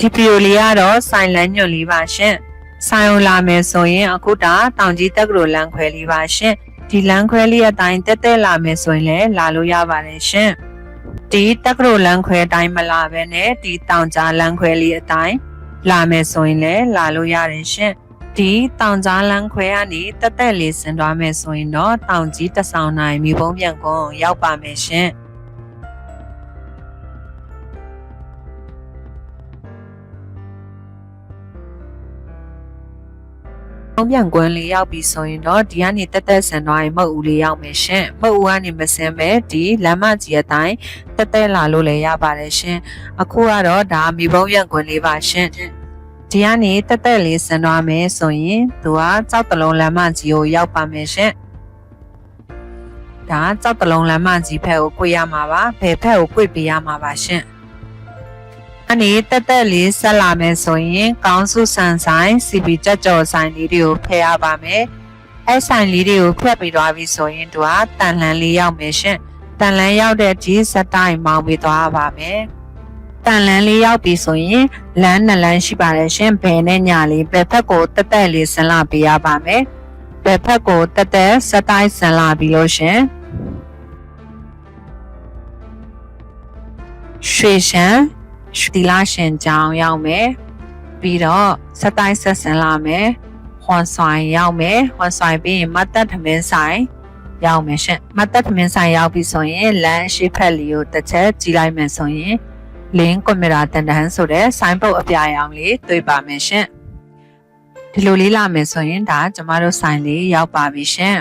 ဒီဗီဒီယိုလေးကတော့ဆိုင်လန်းညွန့်လေးပါရှင်ဆိုင်ကိုလာမယ်ဆိုရင်အခုတာတောင်ကြီးတက္ကသိုလ်လမ်းခွဲလေးပါရှင်ဒီလမ်းခွဲလေးအတိုင်းတက်တက်လာမယ်ဆိုရင်လည်းလာလို့ရပါတယ်ရှင်ဒီတက္ကသိုလ်လမ်းခွဲအတိုင်းမလာဘဲနဲ့ဒီတောင်ကြားလမ်းခွဲလေးအတိုင်းလာမယ်ဆိုရင်လည်းလာလို့ရတယ်ရှင်ဒီတောင်ကြားလမ်းခွဲကနေတက်တက်လေးဆင်သွားမယ်ဆိုရင်တော့တောင်ကြီးတဆောင်နိုင်မိဘုံပြန်ကွန်ရောက်ပါမယ်ရှင်ုံး ပြန်ကွန်းလေးရောက်ပြီဆိုရင်တော့ဒီကနေတက်တက်ဆန်သွားရင်မဟုတ်ဦးလေးရောက်မယ်ရှင်မဟုတ်ဦးကနေမစင်ပဲဒီလမ်းမကြီးအတိုင်းတက်တက်လာလို့လည်းရပါတယ်ရှင်အခုကတော့ဒါမိဘုံပြန်ကွန်းလေးပါရှင်ဒီကနေတက်တက်လေးဆန်သွားမယ်ဆိုရင်သူကကြောက်တလုံးလမ်းမကြီးကိုရောက်ပါမယ်ရှင်ဒါကြောက်တလုံးလမ်းမကြီးဖက်ကို꿰ရမှာပါဘယ်ဖက်ကို꿰ပေးရမှာပါရှင် အနေတက်တက်လေးဆက်လာမယ်ဆိုရင်ကောင်းစုဆန်ဆိုင် CP ကြက်ကြော်ဆိုင်လေးတွေကိုဖယ်ရပါမယ်။အဲဆိုင်လေးတွေကိုဖျက်ပြီးသွားပြီဆိုရင်သူကတန်လန်းလေးရောက်မယ်ရှင်။တန်လန်းရောက်တဲ့ဒီစက်တိုင်းမောင်းပြီးသွားရပါမယ်။တန်လန်းလေးရောက်ပြီဆိုရင်လမ်းနှစ်လမ်းရှိပါတယ်ရှင်။ဘယ်နဲ့ညာလေးဘယ်ဖက်ကိုတက်တက်လေးဆန်လာပေးရပါမယ်။ဘယ်ဖက်ကိုတက်တက်စက်တိုင်းဆန်လာပြီးလို့ရှင်။ရွှေရှမ်း ဒီလာရှင်ကြောင်ရောက်မယ်ပြီးတော့စက်တိုင်းဆက်ဆန်လာမယ်ဟွန်ဆိုင်ရောက်မယ်ဟွန်ဆိုင်ပြီးရင်မတ်တက်ထမင်းဆိုင်ရောက်မယ်ရှင်မတ်တက်ထမင်းဆိုင်ရောက်ပြီဆိုရင်လမ်းရှိဖက်လီကိုတစ်ချက်ကြည့်လိုက်မယ်ဆိုရင်လင်းကွန်ပျူတာတန်တန်းဆိုတဲ့ဆိုင်းပုတ်အပြာရောင်လေးတွေ့ပါမယ်ရှင်ဒီလိုလေးလာမယ်ဆိုရင်ဒါကျမတို့ဆိုင်လေးရောက်ပါပြီရှင်